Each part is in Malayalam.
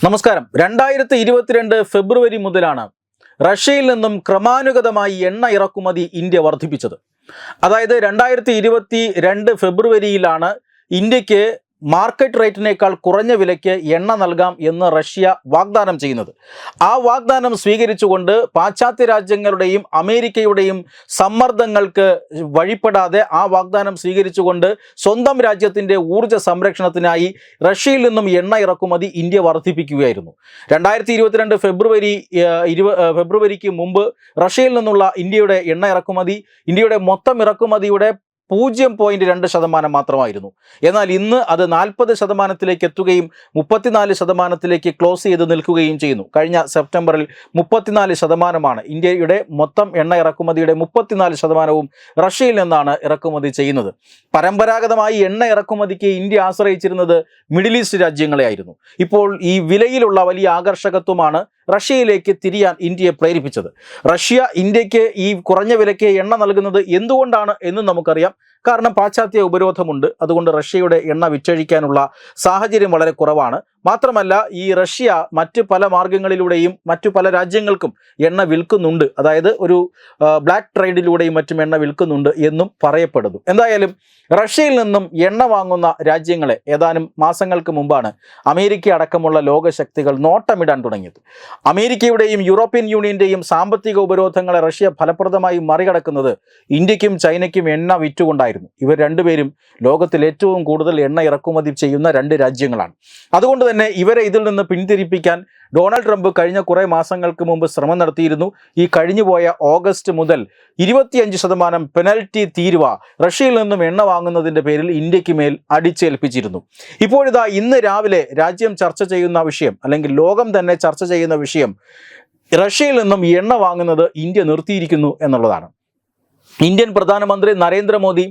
നമസ്കാരം. രണ്ടായിരത്തി ഇരുപത്തിരണ്ട് ഫെബ്രുവരി മുതലാണ് റഷ്യയിൽ നിന്നും ക്രമാനുഗതമായി എണ്ണ ഇറക്കുമതി ഇന്ത്യ വർദ്ധിപ്പിച്ചത്. അതായത് രണ്ടായിരത്തി ഇരുപത്തി രണ്ട് ഫെബ്രുവരിയിലാണ് ഇന്ത്യയ്ക്ക് മാർക്കറ്റ് റേറ്റിനേക്കാൾ കുറഞ്ഞ വിലയ്ക്ക് എണ്ണ നൽകാം എന്ന് റഷ്യ വാഗ്ദാനം ചെയ്യുന്നത്. ആ വാഗ്ദാനം സ്വീകരിച്ചുകൊണ്ട് പാശ്ചാത്യ രാജ്യങ്ങളുടെയും അമേരിക്കയുടെയും സമ്മർദ്ദങ്ങൾക്ക് വഴിപ്പെടാതെ ആ വാഗ്ദാനം സ്വീകരിച്ചുകൊണ്ട് സ്വന്തം രാജ്യത്തിന്റെ ഊർജ സംരക്ഷണത്തിനായി റഷ്യയിൽ നിന്നും എണ്ണ ഇറക്കുമതി ഇന്ത്യ വർദ്ധിപ്പിക്കുകയായിരുന്നു. രണ്ടായിരത്തി ഇരുപത്തിരണ്ട് ഫെബ്രുവരി ഇരുപ ഫെബ്രുവരിക്ക് മുമ്പ് റഷ്യയിൽ നിന്നുള്ള ഇന്ത്യയുടെ എണ്ണ ഇറക്കുമതി ഇന്ത്യയുടെ മൊത്തം ഇറക്കുമതിയുടെ പൂജ്യം പോയിന്റ് രണ്ട് ശതമാനം മാത്രമായിരുന്നു. എന്നാൽ ഇന്ന് അത് നാൽപ്പത് ശതമാനത്തിലേക്ക് എത്തുകയും മുപ്പത്തിനാല് ശതമാനത്തിലേക്ക് ക്ലോസ് ചെയ്ത് നിൽക്കുകയും ചെയ്യുന്നു. കഴിഞ്ഞ സെപ്റ്റംബറിൽ മുപ്പത്തിനാല് ശതമാനമാണ് ഇന്ത്യയുടെ മൊത്തം എണ്ണ ഇറക്കുമതിയുടെ മുപ്പത്തിനാല് ശതമാനവും റഷ്യയിൽ നിന്നാണ് ഇറക്കുമതി ചെയ്യുന്നത്. പരമ്പരാഗതമായി എണ്ണ ഇറക്കുമതിക്ക് ഇന്ത്യ ആശ്രയിച്ചിരുന്നത് മിഡിൽ ഈസ്റ്റ് രാജ്യങ്ങളെയായിരുന്നു. ഇപ്പോൾ ഈ വിലയിലുള്ള വലിയ ആകർഷകത്വമാണ് റഷ്യയിലേക്ക് തിരിയാൻ ഇന്ത്യയെ പ്രേരിപ്പിച്ചത്. റഷ്യ ഇന്ത്യയ്ക്ക് ഈ കുറഞ്ഞ വിലയ്ക്ക് എണ്ണ നൽകുന്നത് എന്തുകൊണ്ടാണ് എന്ന് നമുക്കറിയാം. കാരണം പാശ്ചാത്യ ഉപരോധമുണ്ട്. അതുകൊണ്ട് റഷ്യയുടെ എണ്ണ വിറ്റഴിക്കാനുള്ള സാഹചര്യം വളരെ കുറവാണ്. മാത്രമല്ല ഈ റഷ്യ മറ്റ് പല മാർഗങ്ങളിലൂടെയും മറ്റു പല രാജ്യങ്ങൾക്കും എണ്ണ വിൽക്കുന്നുണ്ട്. അതായത് ഒരു ബ്ലാക്ക് ട്രേഡിലൂടെയും മറ്റും എണ്ണ വിൽക്കുന്നുണ്ട് എന്നും പറയപ്പെടുന്നു. എന്തായാലും റഷ്യയിൽ നിന്നും എണ്ണ വാങ്ങുന്ന രാജ്യങ്ങളെ ഏതാനും മാസങ്ങൾക്ക് മുമ്പാണ് അമേരിക്ക അടക്കമുള്ള ലോകശക്തികൾ നോട്ടമിടാൻ തുടങ്ങിയത്. അമേരിക്കയുടെയും യൂറോപ്യൻ യൂണിയന്റെയും സാമ്പത്തിക ഉപരോധങ്ങളെ റഷ്യ ഫലപ്രദമായി മറികടക്കുന്നത് ഇന്ത്യക്കും ചൈനയ്ക്കും എണ്ണ വിറ്റുകൊണ്ടായിരുന്നു. ഇവർ രണ്ടുപേരും ലോകത്തിൽ ഏറ്റവും കൂടുതൽ എണ്ണ ഇറക്കുമതി ചെയ്യുന്ന രണ്ട് രാജ്യങ്ങളാണ്. അതുകൊണ്ട് ഇവരെ ഇതിൽ നിന്ന് പിന്തിരിപ്പിക്കാൻ ഡൊണാൾഡ് ട്രംപ് കഴിഞ്ഞ കുറേ മാസങ്ങൾക്ക് മുമ്പ് ശ്രമം നടത്തിയിരുന്നു. ഈ കഴിഞ്ഞുപോയ ഓഗസ്റ്റ് മുതൽ ഇരുപത്തിയഞ്ച് ശതമാനം പെനൽറ്റി തീരുവ റഷ്യയിൽ നിന്നും എണ്ണ വാങ്ങുന്നതിന്റെ പേരിൽ ഇന്ത്യയ്ക്ക് മേൽ അടിച്ചേൽപ്പിച്ചിരുന്നു. ഇപ്പോഴിതാ ഇന്ന് രാവിലെ രാജ്യം ചർച്ച ചെയ്യുന്ന വിഷയം അല്ലെങ്കിൽ ലോകം തന്നെ ചർച്ച ചെയ്യുന്ന വിഷയം റഷ്യയിൽ നിന്നും എണ്ണ വാങ്ങുന്നത് ഇന്ത്യ നിർത്തിയിരിക്കുന്നു എന്നുള്ളതാണ്. ഇന്ത്യൻ പ്രധാനമന്ത്രി നരേന്ദ്രമോദി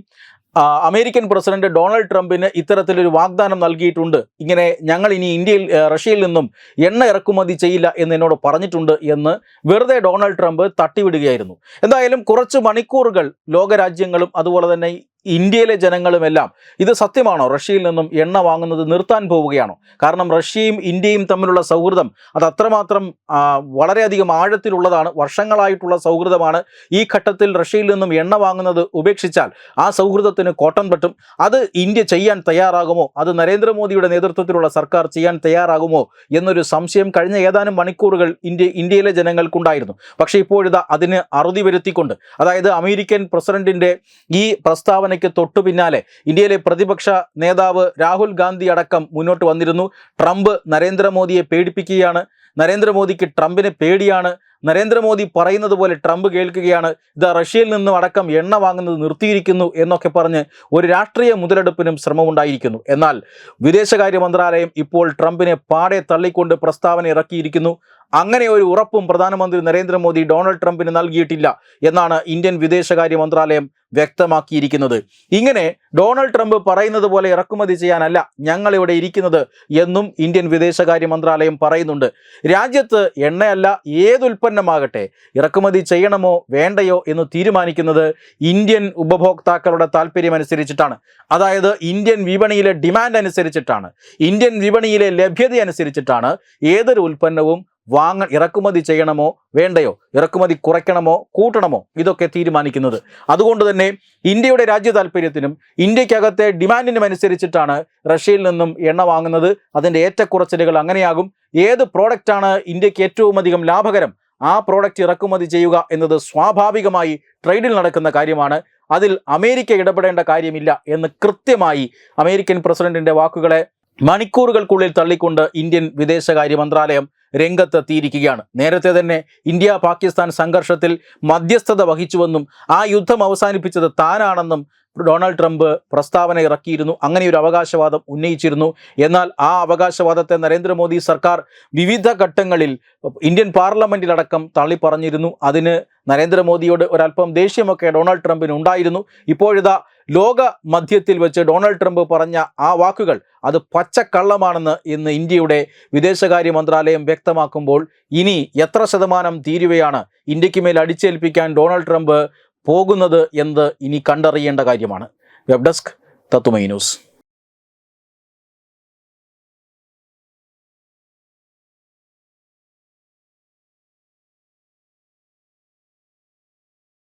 അമേരിക്കൻ പ്രസിഡന്റ് ഡൊണാൾഡ് ട്രംപിന് ഇത്തരത്തിലൊരു വാഗ്ദാനം നൽകിയിട്ടുണ്ട്. ഇങ്ങനെ ഞങ്ങൾ ഇനി ഇന്ത്യയിൽ റഷ്യയിൽ നിന്നും എണ്ണ ഇറക്കുമതി ചെയ്യില്ല എന്ന് എന്നോട് പറഞ്ഞിട്ടുണ്ട് എന്ന് വെറുതെ ഡൊണാൾഡ് ട്രംപ് തട്ടിവിടുകയായിരുന്നു. എന്തായാലും കുറച്ച് മണിക്കൂറുകൾ ലോകരാജ്യങ്ങളും അതുപോലെ തന്നെ ഇന്ത്യയിലെ ജനങ്ങളുമെല്ലാം ഇത് സത്യമാണോ? റഷ്യയിൽ നിന്നും എണ്ണ വാങ്ങുന്നത് നിർത്താൻ പോവുകയാണോ? കാരണം റഷ്യയും ഇന്ത്യയും തമ്മിലുള്ള സൗഹൃദം അത് അത്രമാത്രം വളരെയധികം ആഴത്തിലുള്ളതാണ് വർഷങ്ങളായിട്ടുള്ള സൗഹൃദമാണ്. ഈ ഘട്ടത്തിൽ റഷ്യയിൽ നിന്നും എണ്ണ വാങ്ങുന്നത് ഉപേക്ഷിച്ചാൽ ആ സൗഹൃദത്തിന് കോട്ടം പറ്റും അത് ഇന്ത്യ ചെയ്യാൻ തയ്യാറാകുമോ? അത് നരേന്ദ്രമോദിയുടെ നേതൃത്വത്തിലുള്ള സർക്കാർ ചെയ്യാൻ തയ്യാറാകുമോ? എന്നൊരു സംശയം കഴിഞ്ഞ ഏതാനും മണിക്കൂറുകൾ ഇന്ത്യ ഇന്ത്യയിലെ ജനങ്ങൾക്കുണ്ടായിരുന്നു. പക്ഷേ ഇപ്പോഴിതാ അതിന് അറുതി വരുത്തിക്കൊണ്ട് അതായത് അമേരിക്കൻ പ്രസിഡന്റിന്റെ ഈ പ്രസ്താവനയ്ക്ക് തൊട്ടു പിന്നാലെ ഇന്ത്യയിലെ പ്രതിപക്ഷ നേതാവ് രാഹുൽ ഗാന്ധി അടക്കം മുന്നോട്ട് വന്നിരുന്നു. ട്രംപ് നരേന്ദ്രമോദിയെ പേടിപ്പിക്കുകയാണ്. നരേന്ദ്രമോദിക്ക് ട്രംപിനെ പേടിയാണ്. നരേന്ദ്രമോദി പറയുന്നത് പോലെ ട്രംപ് കേൾക്കുകയാണ്. ഇത് റഷ്യയിൽ നിന്നും അടക്കം എണ്ണ വാങ്ങുന്നത് നിർത്തിയിരിക്കുന്നു എന്നൊക്കെ പറഞ്ഞ് ഒരു രാഷ്ട്രീയ മുതലെടുപ്പിനും ശ്രമമുണ്ടായിരിക്കുന്നു. എന്നാൽ വിദേശകാര്യ മന്ത്രാലയം ഇപ്പോൾ ട്രംപിനെ പാടെ തള്ളിക്കൊണ്ട് പ്രസ്താവന ഇറക്കിയിരിക്കുന്നു. അങ്ങനെ ഒരു ഉറപ്പും പ്രധാനമന്ത്രി നരേന്ദ്രമോദി ഡൊണാൾഡ് ട്രംപിന് നൽകിയിട്ടില്ല എന്നാണ് ഇന്ത്യൻ വിദേശകാര്യ മന്ത്രാലയം വ്യക്തമാക്കിയിരിക്കുന്നത്. ഇങ്ങനെ ഡൊണാൾഡ് ട്രംപ് പറയുന്നത് പോലെ ഇറക്കുമതി ചെയ്യാനല്ല ഞങ്ങളിവിടെ ഇരിക്കുന്നത് എന്നും ഇന്ത്യൻ വിദേശകാര്യ മന്ത്രാലയം പറയുന്നുണ്ട്. രാജ്യത്ത് എണ്ണയല്ല ഏത് ഉൽപ്പന്നമാകട്ടെ ഇറക്കുമതി ചെയ്യണമോ വേണ്ടയോ എന്ന് തീരുമാനിക്കുന്നത് ഇന്ത്യൻ ഉപഭോക്താക്കളുടെ താല്പര്യം അനുസരിച്ചിട്ടാണ് അതായത് ഇന്ത്യൻ വിപണിയിലെ ഡിമാൻഡ് അനുസരിച്ചിട്ടാണ്. ഇന്ത്യൻ വിപണിയിലെ ലഭ്യത അനുസരിച്ചിട്ടാണ് ഏതൊരു ഉൽപ്പന്നവും വാങ്ങ ഇറക്കുമതി ചെയ്യണമോ വേണ്ടയോ ഇറക്കുമതി കുറയ്ക്കണമോ കൂട്ടണമോ ഇതൊക്കെ തീരുമാനിക്കുന്നത്. അതുകൊണ്ട് തന്നെ ഇന്ത്യയുടെ രാജ്യ താല്പര്യത്തിനും ഇന്ത്യക്കകത്തെ ഡിമാൻഡിനും അനുസരിച്ചിട്ടാണ് റഷ്യയിൽ നിന്നും എണ്ണ വാങ്ങുന്നത്. അതിന്റെ ഏറ്റക്കുറച്ചിലുകൾ അങ്ങനെയാകും. ഏത് പ്രോഡക്റ്റാണ് ഇന്ത്യയ്ക്ക് ഏറ്റവും അധികം ലാഭകരം? ആ പ്രോഡക്റ്റ് ഇറക്കുമതി ചെയ്യുക എന്നത് സ്വാഭാവികമായി ട്രേഡിൽ നടക്കുന്ന കാര്യമാണ്. അതിൽ അമേരിക്ക ഇടപെടേണ്ട കാര്യമില്ല എന്ന് കൃത്യമായി അമേരിക്കൻ പ്രസിഡന്റിന്റെ വാക്കുകളെ മണിക്കൂറുകൾക്കുള്ളിൽ തള്ളിക്കൊണ്ട് ഇന്ത്യൻ വിദേശകാര്യ മന്ത്രാലയം രംഗത്തെത്തിയിരിക്കുകയാണ്. നേരത്തെ തന്നെ ഇന്ത്യ പാകിസ്ഥാൻ സംഘർഷത്തിൽ മധ്യസ്ഥത വഹിച്ചുവെന്നും ആ യുദ്ധം അവസാനിപ്പിച്ചത് താനാണെന്നും ഡൊണാൾഡ് ട്രംപ് പ്രസ്താവന ഇറക്കിയിരുന്നു. അങ്ങനെ ഒരു അവകാശവാദം ഉന്നയിച്ചിരുന്നു. എന്നാൽ ആ അവകാശവാദത്തെ നരേന്ദ്രമോദി സർക്കാർ വിവിധ ഘട്ടങ്ങളിൽ ഇന്ത്യൻ പാർലമെന്റിലടക്കം തള്ളിപ്പറഞ്ഞിരുന്നു. അതിന് നരേന്ദ്രമോദിയോട് ഒരല്പം ദേഷ്യമൊക്കെ ഡൊണാൾഡ് ട്രംപിന് ഉണ്ടായിരുന്നു ഇപ്പോഴിതാ ലോക മധ്യത്തിൽ വെച്ച് ഡൊണാൾഡ് ട്രംപ് പറഞ്ഞ ആ വാക്കുകൾ അത് പച്ചക്കള്ളമാണെന്ന് ഇന്ന് ഇന്ത്യയുടെ വിദേശകാര്യ മന്ത്രാലയം വ്യക്തമാക്കുമ്പോൾ ഇനി എത്ര ശതമാനം തീരുവയാണ് ഇന്ത്യയ്ക്ക് മേൽ അടിച്ചേൽപ്പിക്കാൻ ഡൊണാൾഡ് ട്രംപ് പോകുന്നത് എന്ന് ഇനി കണ്ടറിയേണ്ട കാര്യമാണ്. വെബ് ഡെസ്ക് തത്തുമൈ ന്യൂസ്.